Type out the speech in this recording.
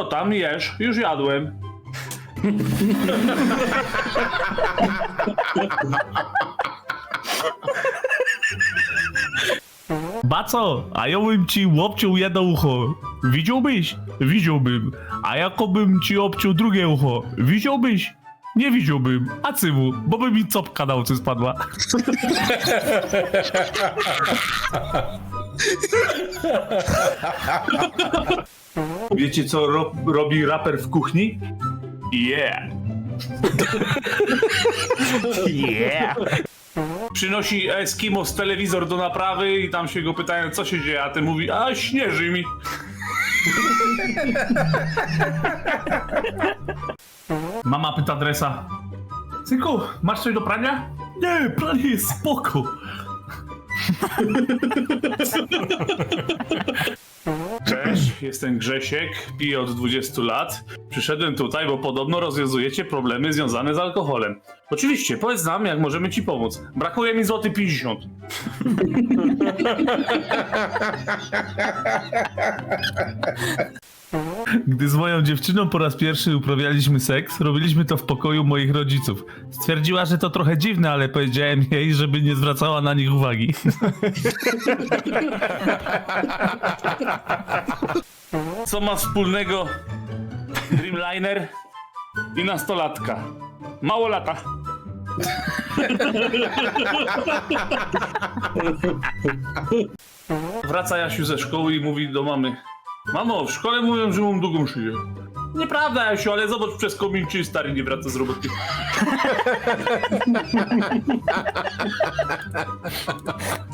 Co tam jesz? Już jadłem. Baco, a ja bym ci obciął jedno ucho. Widziałbyś? Widziałbym. A jakobym ci obciął drugie ucho. Widziałbyś? Nie widziałbym. A cymu, bo by mi copka na oczy spadła. Wiecie co ro robi raper w kuchni? Yeah. Yeah. Przynosi Eskimos telewizor do naprawy i tam się go pytają, co się dzieje, a ten mówi, a śnieży mi. Mama pyta adresa. Synku, masz coś do prania? Nie, pranie jest spoko. Cześć, jestem Grzesiek, piję od 20 lat. Przyszedłem tutaj, bo podobno rozwiązujecie problemy związane z alkoholem. Oczywiście, powiedz nam, jak możemy ci pomóc. Brakuje mi złoty 50. Gdy z moją dziewczyną po raz pierwszy uprawialiśmy seks, robiliśmy to w pokoju moich rodziców. Stwierdziła, że to trochę dziwne, ale powiedziałem jej, żeby nie zwracała na nich uwagi. Co ma wspólnego Dreamliner i nastolatka? Mało lata. Wraca Jasiu ze szkoły i mówi do mamy Mamo, w szkole mówią, że mam długą szyję. Nieprawda, Jasiu, ale zobacz przez komin, czy stary nie wraca z roboty.